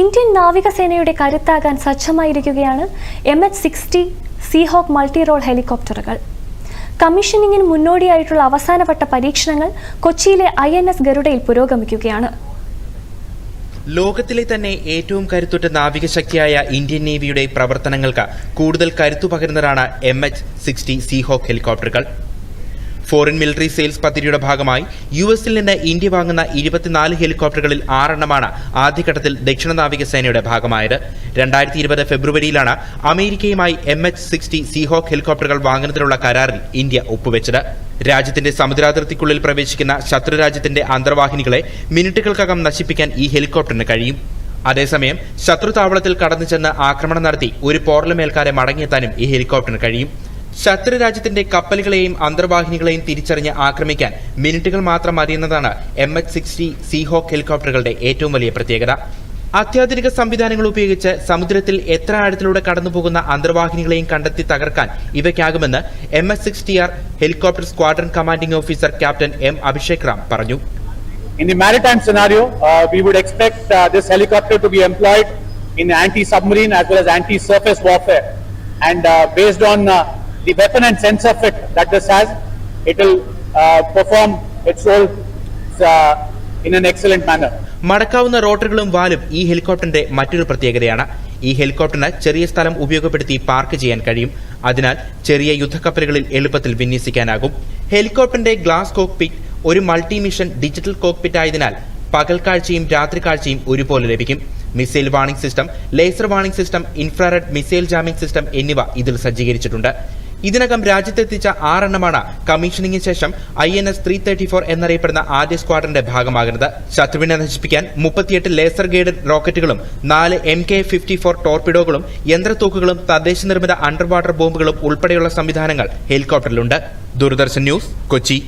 Indian നാവികസേനയുടെ കരുത്താകാൻ സജ്ജമായിരിക്കുകയാണ് M H sixty Seahawk multi role ഹെലികോപ്റ്ററുകൾ കമ്മീഷനിങ്ങിന് മുന്നോടിയായിട്ടുള്ള അവസാനവട്ട പരീക്ഷണങ്ങൾ കൊച്ചിയിലെ ഐ എൻ എസ് ഗരുഡയിൽ പുരോഗമിക്കുകയാണ്. ലോകത്തിലെ തന്നെ ഏറ്റവും കരുത്തുറ്റ നാവികശക്തിയായ ഇന്ത്യൻ നേവിയുടെ പ്രവർത്തനങ്ങൾക്ക് കൂടുതൽ കരുത്തു പകരുന്നതാണ് എം എച്ച് സിക്സ്റ്റി സീഹോക്ക് ഹെലികോപ്റ്ററുകൾ ഫോറിൻ മിലിറ്ററി സെയിൽസ് പദ്ധതിയുടെ ഭാഗമായി യു എസിൽ നിന്ന് ഇന്ത്യ വാങ്ങുന്ന ഇരുപത്തിനാല് ഹെലികോപ്റ്ററുകളിൽ ആറെണ്ണമാണ് ആദ്യഘട്ടത്തിൽ ദക്ഷിണ നാവികസേനയുടെ ഭാഗമായത്. രണ്ടായിരത്തി ഇരുപത് ഫെബ്രുവരിയിലാണ് അമേരിക്കയുമായി എം എച്ച് സിക്സ്റ്റി സീഹോക്ക് ഹെലികോപ്റ്ററുകൾ വാങ്ങുന്നതിനുള്ള കരാറിൽ ഇന്ത്യ ഒപ്പുവെച്ചത്. രാജ്യത്തിന്റെ സമുദ്രാതിർത്തിക്കുള്ളിൽ പ്രവേശിക്കുന്ന ശത്രുരാജ്യത്തിന്റെ അന്തർവാഹിനികളെ മിനിറ്റുകൾക്കകം നശിപ്പിക്കാൻ ഈ ഹെലികോപ്റ്ററിന് കഴിയും. അതേസമയം ശത്രു താവളത്തിൽ കടന്നു ചെന്ന് ആക്രമണം നടത്തി ഒരു പോർലമേൽക്കാരെ മടങ്ങിയെത്താനും ഈ ഹെലികോപ്റ്ററിന് കഴിയും. ശത്രു രാജ്യത്തിന്റെ കപ്പലുകളെയും അന്തർവാഹിനികളെയും തിരിച്ചറിഞ്ഞ് ആക്രമിക്കാൻ മിനിറ്റുകൾ മാത്രം അറിയുന്നതാണ് എം എച്ച് സിക്സ്റ്റി സീഹോക്ക് ഹെലികോപ്റ്ററുകളുടെ ഏറ്റവും വലിയ പ്രത്യേകത അത്യാധുനിക സംവിധാനങ്ങൾ ഉപയോഗിച്ച് സമുദ്രത്തിൽ എത്ര ആഴത്തിലൂടെ കടന്നുപോകുന്ന അന്തർവാഹിനികളെയും കണ്ടെത്തി തകർക്കാൻ ഇവയ്ക്കാകുമെന്ന് M S sixty R helicopter squadron commanding officer captain M Abhishek Ram പറഞ്ഞു uh, uh. And uh, based on uh, the weapon and sense of it that this has, it will uh, perform its role uh, in an excellent manner. മടക്കാവുന്ന റോട്ടറുകളും വാലും ഈ ഹെലികോപ്റ്ററിന്റെ മറ്റൊരു പ്രത്യേകതയാണ്. ഈ ഹെലികോപ്റ്ററിന് ചെറിയ സ്ഥലം ഉപയോഗപ്പെടുത്തി park ചെയ്യാൻ കഴിയും. അതിനാൽ ചെറിയ യുദ്ധക്കപ്പലുകളിൽ എളുപ്പത്തിൽ വിന്യസിക്കാനാകും. ഹെലികോപ്റ്ററിന്റെ ഗ്ലാസ് കോക്പിറ്റ് ഒരു മൾട്ടി മിഷൻ ഡിജിറ്റൽ കോക്പിറ്റ് ആയതിനാൽ പകൽ കാഴ്ചയും രാത്രി കാഴ്ചയും ഒരുപോലെ ലഭിക്കും. Missile warning system laser warning system infrared missile jamming system എന്നിവ ഇതിൽ സജ്ജീകരിച്ചിട്ടുണ്ട്. ഇതിനകം രാജ്യത്തെത്തിച്ച ആറെണ്ണമാണ് കമ്മീഷനിങ്ങിന് ശേഷം I N S three thirty four എന്നറിയപ്പെടുന്ന ആദ്യ സ്ക്വാഡ്രന്റെ ഭാഗമാകുന്നത്. ശത്രുവിനെ നശിപ്പിക്കാൻ മുപ്പത്തിയെട്ട് ലേസർ ഗൈഡഡ് റോക്കറ്റുകളും നാല് എം കെ ഫിഫ്റ്റി ഫോർ ടോർപിഡോകളും യന്ത്രത്തൂക്കുകളും തദ്ദേശ നിർമ്മിത അണ്ടർ വാട്ടർ ബോംബുകളും ഉൾപ്പെടെയുള്ള സംവിധാനങ്ങൾ ഹെലികോപ്റ്ററിലുണ്ട്. ദൂരദർശൻ ന്യൂസ് കൊച്ചി.